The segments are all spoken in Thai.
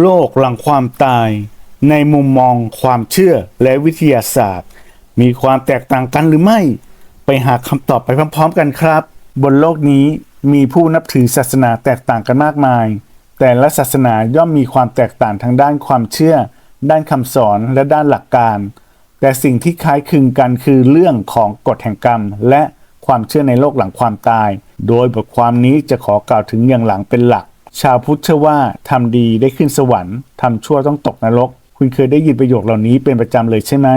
โลกหลังความตาย ในมุมมองความเชื่อและวิทยาศาสตร์ มีความแตกต่างกันหรือไม่ ไปหาคำตอบไปพร้อมๆกันครับ บนโลกนี้มีผู้นับถือศาสนาแตกต่างกันมากมาย แต่ละศาสนาย่อมมีความแตกต่างทางด้านความเชื่อ ด้านคำสอนและด้านหลักการ แต่สิ่งที่คล้ายคลึงกันคือเรื่องของกฎแห่งกรรม และความเชื่อในโลกหลังความตาย โดยบทความนี้จะขอกล่าวถึงอย่างหลังเป็นหลัก ชาวพุทธเชื่อว่าทำดีได้ขึ้นสวรรค์ทำชั่วต้องตกนรก คุณเคยได้ยินประโยคเหล่านี้เป็นประจำเลยใช่ไหม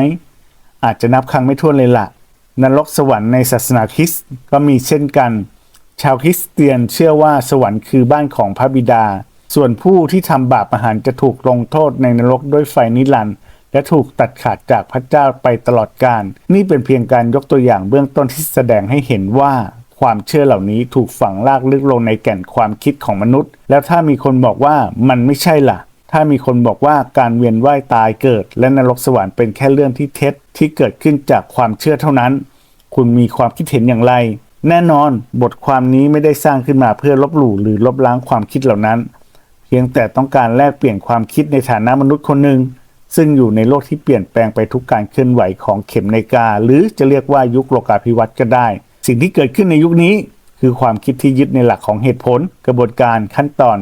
อาจจะนับครั้งไม่ถ้วนเลยละ่ะ นรกสวรรค์ในศาสนาคริสต์ก็มีเช่นกัน ชาวคริสเตียนเชื่อว่าสวรรค์คือบ้านของพระบิดา ส่วนผู้ที่ทำบาปอาหารจะถูกลงโทษในนรกด้วยไฟนิรันดร์และถูกตัดขาดจากพระเจ้าไปตลอดกาลนี่เป็นเพียงการยกตัวอย่างเบื้องต้นที่แสดงให้เห็นว่า ความเชื่อเหล่านี้ถูกฝังลากลึกลงในแก่นความคิดของมนุษย์ แล้วถ้ามีคนบอกว่ามันไม่ใช่ล่ะ ถ้ามีคนบอกว่าการเวียนว่ายตายเกิด และนรกสวรรค์เป็นแค่เรื่องที่เท็จที่เกิดขึ้นจากความเชื่อเท่านั้น คุณมีความคิดเห็นอย่างไร แน่นอนบทความนี้ไม่ได้สร้างขึ้นมาเพื่อลบหลู่หรือลบล้างความคิดเหล่านั้น เพียงแต่ต้องการแลกเปลี่ยนความคิดในฐานะมนุษย์คนหนึ่งซึ่งอยู่ในโลกที่เปลี่ยนแปลงไปทุกการเคลื่อนไหวของเข็มนาฬิกา หรือจะเรียกว่ายุคโลกาภิวัตน์ก็ได้ สิ่งที่เกิดขึ้นในยุคนี้ คือความคิดที่ยึดในหลักของเหตุผล กระบวนการขั้นตอน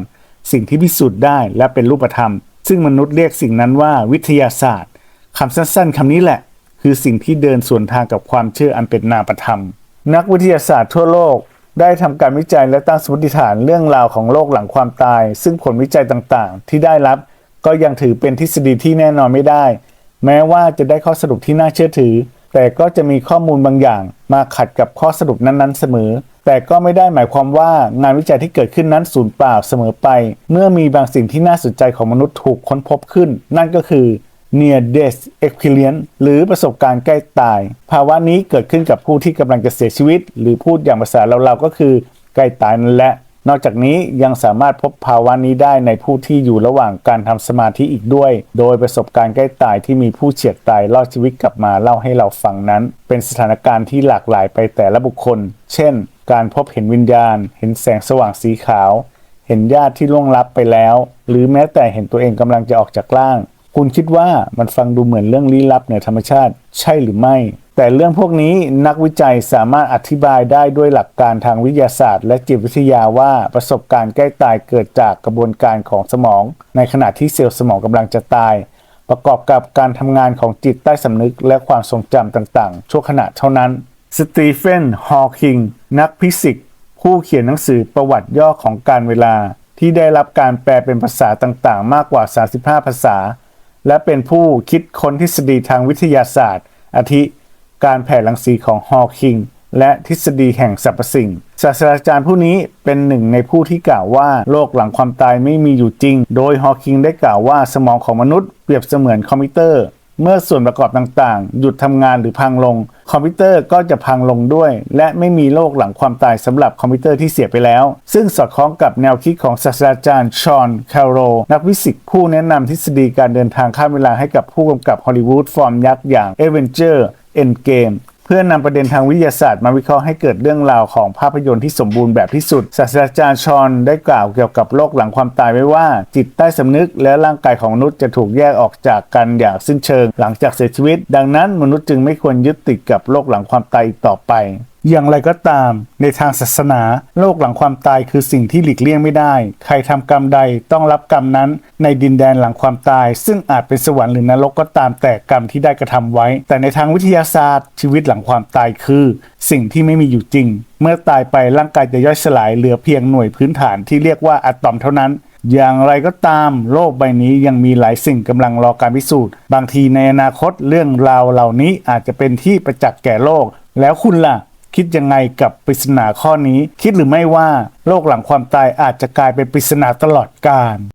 สิ่งที่พิสูจน์ได้และเป็นรูปธรรม ซึ่งมนุษย์เรียกสิ่งนั้นว่าวิทยาศาสตร์คำสั้นๆคำนี้แหละ คือสิ่งที่เดินสวนทางกับความเชื่ออันเป็นนามธรรม นักวิทยาศาสตร์ทั่วโลกได้ทำการวิจัยและตั้งสมมติฐานเรื่องราวของโลกหลังความตาย ซึ่งผลวิจัยต่างๆ ที่ได้รับ ก็ยังถือเป็นทฤษฎีที่แน่นอนไม่ได้ แม้ว่าจะได้ข้อสรุปที่น่าเชื่อถือ แต่ก็จะมีข้อมูลบางอย่าง มาขัดกับข้อสรุปนั้นๆ เสมอ แต่ก็ไม่ได้หมายความว่างานวิจัยที่เกิดขึ้นนั้นสูญเปล่าเสมอไป เมื่อมีบางสิ่งที่น่าสนใจของมนุษย์ถูกค้นพบขึ้น นั่นก็คือ near death experience หรือประสบการณ์ใกล้ตาย ภาวะนี้เกิดขึ้นกับผู้ที่กำลังจะเสียชีวิต หรือพูดอย่างภาษาเราๆก็คือใกล้ตายนั่นแหละ นอกจากนี้ยังสามารถพบภาวะนี้ได้ในผู้ที่อยู่ระหว่างการทำสมาธิอีกด้วย โดยประสบการณ์ใกล้ตายที่มีผู้เฉียดตายรอดชีวิตกลับมาเล่าให้เราฟังนั้น เป็นสถานการณ์ที่หลากหลายไปแต่ละบุคคล เช่น การพบเห็นวิญญาณ เห็นแสงสว่างสีขาว เห็นญาติที่ล่วงลับไปแล้ว หรือแม้แต่เห็นตัวเองกำลังจะออกจากร่าง คุณคิดว่ามันฟังดูเหมือนเรื่องลี้ลับเหนือธรรมชาติ ใช่หรือไม่ แต่เรื่องพวกนี้นักวิจัยสามารถอธิบายได้ด้วยหลักการทางวิทยาศาสตร์ และจิตวิทยาว่าประสบการณ์ใกล้ตายเกิดจากกระบวนการของสมอง ในขณะที่เซลล์สมองกำลังจะตาย ประกอบกับการทำงานของจิตใต้สำนึกและความทรงจำต่างๆ ชั่วขณะเท่านั้น สตีเฟน ฮอว์คิง นักฟิสิกส์ผู้เขียนหนังสือประวัติย่อของการเวลา ที่ได้รับการแปลเป็นภาษาต่างๆ มากกว่า 35 ภาษา และเป็นผู้คิดค้นทฤษฎีทางวิทยาศาสตร์ อาทิ การแผ่รังสีของฮอว์คิงและทฤษฎีแห่งสรรพสิ่ง ศาสตราจารย์ผู้นี้เป็นหนึ่งในผู้ที่กล่าวว่าโลกหลังความตายไม่มีอยู่จริง โดยฮอว์คิงได้กล่าวว่าสมองของมนุษย์เปรียบเสมือนคอมพิวเตอร์ เมื่อส่วนประกอบต่างๆ หยุดทำงานหรือพังลง คอมพิวเตอร์ก็จะพังลงด้วย และไม่มีโลกหลังความตายสำหรับคอมพิวเตอร์ที่เสียไปแล้ว ซึ่งสอดคล้องกับแนวคิดของศาสตราจารย์ชอนคาร์โรนักวิสิกผู้แนะนำทฤษฎีการเดินทางข้ามเวลาให้กับผู้กำกับฮอลลีวูดฟอร์มยักษ์อย่าง a v e n g e r Endgame เพื่อนำประเด็นทางวิทยาศาสตร์มาวิเคราะห์ให้เกิดเรื่องราวของภาพยนตร์ที่สมบูรณ์แบบที่สุด ศาสตราจารย์ชอนได้กล่าวเกี่ยวกับโลกหลังความตายไว้ว่า จิตใต้สำนึกและร่างกายของมนุษย์จะถูกแยกออกจากกันอย่างสิ้นเชิง หลังจากเสียชีวิต ดังนั้นมนุษย์จึงไม่ควรยึดติดกับโลกหลังความตายอีกต่อไป อย่างไรก็ตาม ในทางศาสนา โลกหลังความตายคือสิ่งที่หลีกเลี่ยงไม่ได้ ใครทำกรรมใดต้องรับกรรมนั้น ในดินแดนหลังความตาย ซึ่งอาจเป็นสวรรค์หรือนรกก็ตามแต่กรรมที่ได้กระทำไว้ แต่ในทางวิทยาศาสตร์ ชีวิตหลังความตายคือ สิ่งที่ไม่มีอยู่จริง เมื่อตายไปร่างกายจะย่อยสลายเหลือเพียงหน่วยพื้นฐานที่เรียกว่าอะตอมเท่านั้นอย่างไรก็ตามโลกใบนี้ยังมีหลายสิ่งกำลังรอการพิสูจน์ บางทีในอนาคตเรื่องราวเหล่านี้อาจจะเป็นที่ประจักษ์แก่โลก แล้วคุณล่ะ คิดยังไงกับปริศนาข้อนี้ คิดหรือไม่ว่าโลกหลังความตายอาจจะกลายเป็นปริศนาตลอดกาล